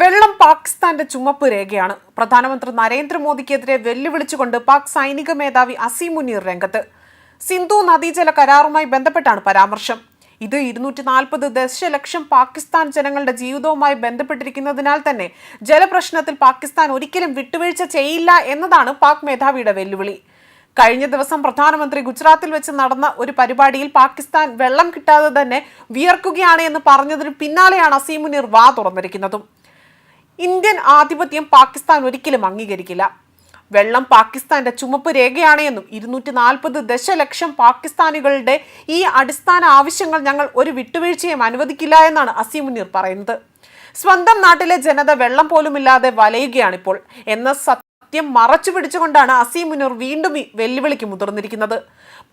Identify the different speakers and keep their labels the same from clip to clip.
Speaker 1: വെള്ളം പാകിസ്ഥാന്റെ ചുമപ്പ് രേഖയാണ്. പ്രധാനമന്ത്രി നരേന്ദ്രമോദിക്കെതിരെ വെല്ലുവിളിച്ചുകൊണ്ട് പാക് സൈനിക മേധാവി അസീം മുനീർ രംഗത്ത്. സിന്ധു നദീജല കരാറുമായി ബന്ധപ്പെട്ടാണ് പരാമർശം. ഇത് ഇരുന്നൂറ്റി നാൽപ്പത് ദശലക്ഷം പാകിസ്ഥാൻ ജനങ്ങളുടെ ജീവിതവുമായി ബന്ധപ്പെട്ടിരിക്കുന്നതിനാൽ തന്നെ ജലപ്രശ്നത്തിൽ പാകിസ്ഥാൻ ഒരിക്കലും വിട്ടുവീഴ്ച ചെയ്യില്ല എന്നതാണ് പാക് മേധാവിയുടെ വെല്ലുവിളി. കഴിഞ്ഞ ദിവസം പ്രധാനമന്ത്രി ഗുജറാത്തിൽ വെച്ച് നടന്ന ഒരു പരിപാടിയിൽ പാകിസ്ഥാൻ വെള്ളം കിട്ടാതെ തന്നെ വിയർക്കുകയാണ് എന്ന് പറഞ്ഞതിന് പിന്നാലെയാണ് അസീമുനീർ വാ തുറന്നിരിക്കുന്നതും. ഇന്ത്യൻ ആധിപത്യം പാകിസ്ഥാൻ ഒരിക്കലും അംഗീകരിക്കില്ല. വെള്ളം പാകിസ്ഥാന്റെ ചുമപ്പ് രേഖയാണ് എന്നും ഇരുന്നൂറ്റി നാൽപ്പത് ദശലക്ഷം പാകിസ്ഥാനികളുടെ ഈ അടിസ്ഥാന ആവശ്യങ്ങൾ ഞങ്ങൾ ഒരു വിട്ടുവീഴ്ചയും അനുവദിക്കില്ല എന്നാണ് അസീമുനീർ പറയുന്നത്. സ്വന്തം നാട്ടിലെ ജനത വെള്ളം പോലുമില്ലാതെ വലയുകയാണിപ്പോൾ. എന്ന സത്യം മറച്ചു പിടിച്ചുകൊണ്ടാണ് അസീമുനീർ വീണ്ടും വെല്ലുവിളിക്ക് മുതിർന്നിരിക്കുന്നത്.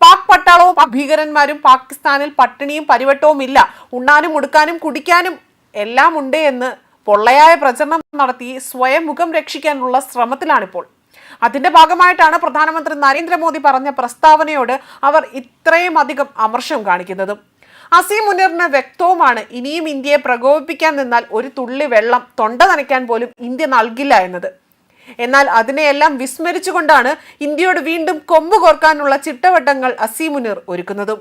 Speaker 1: പാക് പട്ടാളവും ഭീകരന്മാരും പാകിസ്ഥാനിൽ പട്ടിണിയും പരിവട്ടവും ഇല്ല ഉണ്ണാനും ഉടുക്കാനും കുടിക്കാനും എല്ലാം ഉണ്ട് എന്ന് പൊള്ളയായ പ്രചരണം നടത്തി സ്വയം മുഖം രക്ഷിക്കാനുള്ള ശ്രമത്തിലാണിപ്പോൾ. അതിന്റെ ഭാഗമായിട്ടാണ് പ്രധാനമന്ത്രി നരേന്ദ്രമോദി പറഞ്ഞ പ്രസ്താവനയോട് അവർ ഇത്രയും അധികം അമർഷം കാണിക്കുന്നത്. അസീം മുനീറിന് വ്യക്തവുമാണ് ഇനിയും ഇന്ത്യയെ പ്രകോപിപ്പിക്കാൻ നിന്നാൽ ഒരു തുള്ളി വെള്ളം തൊണ്ട നനയ്ക്കാൻ പോലും ഇന്ത്യ നൽകില്ല എന്നത്. എന്നാൽ അതിനെയെല്ലാം വിസ്മരിച്ചുകൊണ്ടാണ് ഇന്ത്യയോട് വീണ്ടും കൊമ്പ് കോർക്കാനുള്ള ചിട്ടവട്ടങ്ങൾ അസീം മുനീർ ഒരുക്കുന്നതും.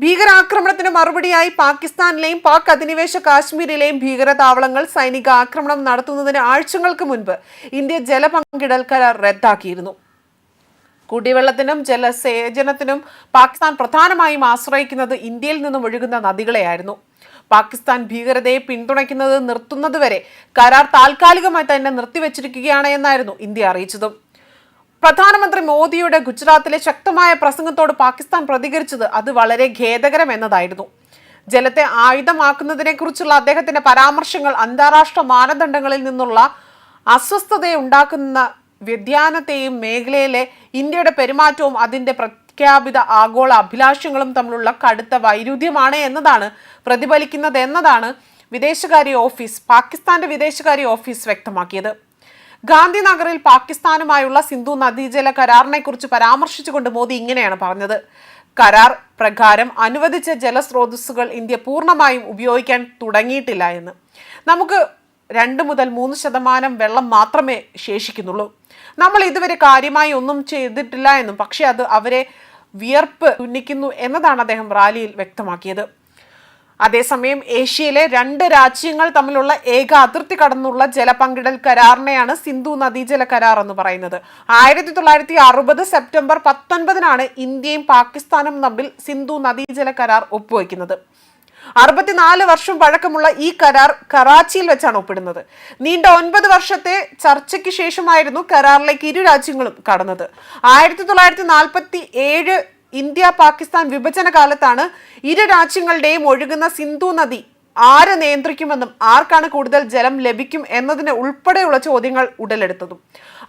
Speaker 1: ഭീകരാക്രമണത്തിന് മറുപടിയായി പാകിസ്ഥാനിലെയും പാക് അധിനിവേശ കാശ്മീരിലെയും ഭീകര താവളങ്ങൾ സൈനിക ആക്രമണം നടത്തുന്നതിന് ആഴ്ചകൾക്ക് മുൻപ് ഇന്ത്യ ജലപങ്കിടൽ കരാർ റദ്ദാക്കിയിരുന്നു. കുടിവെള്ളത്തിനും ജലസേചനത്തിനും പാകിസ്ഥാൻ പ്രധാനമായും ആശ്രയിക്കുന്നത് ഇന്ത്യയിൽ നിന്നും ഒഴുകുന്ന നദികളെയായിരുന്നു. പാകിസ്ഥാൻ ഭീകരതയെ പിന്തുണയ്ക്കുന്നത് നിർത്തുന്നതുവരെ കരാർ താൽക്കാലികമായി തന്നെ നിർത്തിവെച്ചിരിക്കുകയാണ് എന്നായിരുന്നു ഇന്ത്യ അറിയിച്ചതും. പ്രധാനമന്ത്രി മോദിയുടെ ഗുജറാത്തിലെ ശക്തമായ പ്രസംഗത്തോട് പാകിസ്ഥാൻ പ്രതികരിച്ചത് അത് വളരെ ഖേദകരം എന്നതായിരുന്നു. ജലത്തെ ആയുധമാക്കുന്നതിനെ കുറിച്ചുള്ള അദ്ദേഹത്തിന്റെ പരാമർശങ്ങൾ അന്താരാഷ്ട്ര മാനദണ്ഡങ്ങളിൽ നിന്നുള്ള അസ്വസ്ഥതയെ ഉണ്ടാക്കുന്ന വ്യതിയാനത്തെയും മേഖലയിലെ ഇന്ത്യയുടെ പെരുമാറ്റവും അതിന്റെ പ്രഖ്യാപിത ആഗോള അഭിലാഷങ്ങളും തമ്മിലുള്ള കടുത്ത വൈരുദ്ധ്യമാണ് എന്നതാണ് പ്രതിഫലിക്കുന്നത് എന്നതാണ് വിദേശകാര്യ ഓഫീസ് പാകിസ്ഥാന്റെ വിദേശകാര്യ ഓഫീസ് വ്യക്തമാക്കിയത്. ഗാന്ധിനഗറിൽ പാകിസ്ഥാനുമായുള്ള സിന്ധു നദീജല കരാറിനെ കുറിച്ച് പരാമർശിച്ചുകൊണ്ട് മോദി ഇങ്ങനെയാണ് പറഞ്ഞത്. കരാർ പ്രകാരം അനുവദിച്ച ജലസ്രോതസ്സുകൾ ഇന്ത്യ പൂർണമായും ഉപയോഗിക്കാൻ തുടങ്ങിയിട്ടില്ല എന്ന്. നമുക്ക് രണ്ട് മുതൽ മൂന്ന് ശതമാനം വെള്ളം മാത്രമേ ശേഷിക്കുന്നുള്ളൂ. നമ്മൾ ഇതുവരെ കാര്യമായി ഒന്നും ചെയ്തിട്ടില്ല എന്നും പക്ഷേ അത് അവരെ വിയർപ്പ് ഉന്നിക്കുന്നു എന്നതാണ് അദ്ദേഹം റാലിയിൽ വ്യക്തമാക്കിയത്. അതേസമയം ഏഷ്യയിലെ രണ്ട് രാജ്യങ്ങൾ തമ്മിലുള്ള ഏക അതിർത്തി കടന്നുള്ള ജലപങ്കിടൽ കരാറിനെയാണ് സിന്ധു നദീജല കരാർ എന്ന് പറയുന്നത്. ആയിരത്തി തൊള്ളായിരത്തി അറുപത് സെപ്റ്റംബർ പത്തൊൻപതിനാണ് ഇന്ത്യയും പാകിസ്ഥാനും തമ്മിൽ സിന്ധു നദീജല കരാർ ഒപ്പുവെക്കുന്നത്. അറുപത്തിനാല് വർഷം പഴക്കമുള്ള ഈ കരാർ കറാച്ചിയിൽ വെച്ചാണ് ഒപ്പിടുന്നത്. നീണ്ട ഒൻപത് വർഷത്തെ ചർച്ചയ്ക്ക് ശേഷമായിരുന്നു കരാറിലേക്ക് ഇരു രാജ്യങ്ങളും കടന്നത്. ആയിരത്തി തൊള്ളായിരത്തി നാൽപ്പത്തി ഏഴ് ഇന്ത്യ പാകിസ്ഥാൻ വിഭജന കാലത്താണ് ഇരു രാജ്യങ്ങളുടെയും ഒഴുകുന്ന സിന്ധു നദി ആര് നിയന്ത്രിക്കുമെന്നും ആർക്കാണ് കൂടുതൽ ജലം ലഭിക്കും എന്നതിന് ഉൾപ്പെടെയുള്ള ചോദ്യങ്ങൾ ഉടലെടുത്തതും.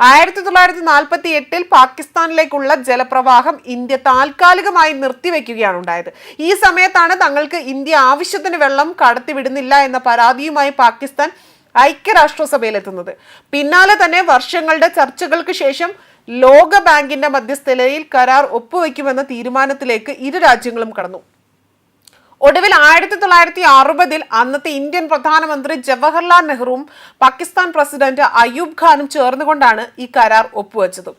Speaker 1: ആയിരത്തി തൊള്ളായിരത്തി നാൽപ്പത്തി എട്ടിൽ പാകിസ്ഥാനിലേക്കുള്ള ജലപ്രവാഹം ഇന്ത്യ താൽക്കാലികമായി നിർത്തിവെക്കുകയാണ് ഉണ്ടായത് ഈ സമയത്താണ് തങ്ങൾക്ക് ഇന്ത്യ ആവശ്യത്തിന് വെള്ളം കടത്തിവിടുന്നില്ല എന്ന പരാതിയുമായി പാകിസ്ഥാൻ ഐക്യരാഷ്ട്രസഭയിലെത്തുന്നത്. പിന്നാലെ തന്നെ വർഷങ്ങളുടെ ചർച്ചകൾക്ക് ശേഷം ലോക ബാങ്കിന്റെ മധ്യസ്ഥതയിൽ കരാർ ഒപ്പുവെക്കുമെന്ന തീരുമാനത്തിലേക്ക് ഇരു രാജ്യങ്ങളും കടന്നു. ഒടുവിൽ ആയിരത്തി തൊള്ളായിരത്തി അറുപതിൽ അന്നത്തെ ഇന്ത്യൻ പ്രധാനമന്ത്രി ജവഹർലാൽ നെഹ്റുവും പാകിസ്ഥാൻ പ്രസിഡന്റ് അയ്യൂബ് ഖാനും ചേർന്നുകൊണ്ടാണ് ഈ കരാർ ഒപ്പുവെച്ചത്.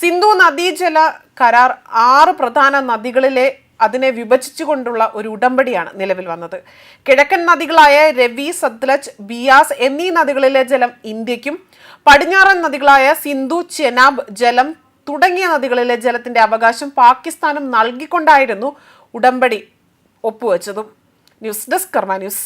Speaker 1: സിന്ധു നദീജല കരാർ ആറ് പ്രധാന നദികളിലെ അതിനെ വിഭജിച്ചുകൊണ്ടുള്ള ഒരു ഉടമ്പടിയാണ് നിലവിൽ വന്നത്. കിഴക്കൻ നദികളായ രവി സത്ലജ് ബിയാസ് എന്നീ നദികളിലെ ജലം ഇന്ത്യക്കും പടിഞ്ഞാറൻ നദികളായ സിന്ധു ചെനാബ് ജലം തുടങ്ങിയ നദികളിലെ ജലത്തിന്റെ അവകാശം പാകിസ്ഥാനും നൽകിക്കൊണ്ടായിരുന്നു ഉടമ്പടി ഒപ്പുവെച്ചതും. News desk Karma news.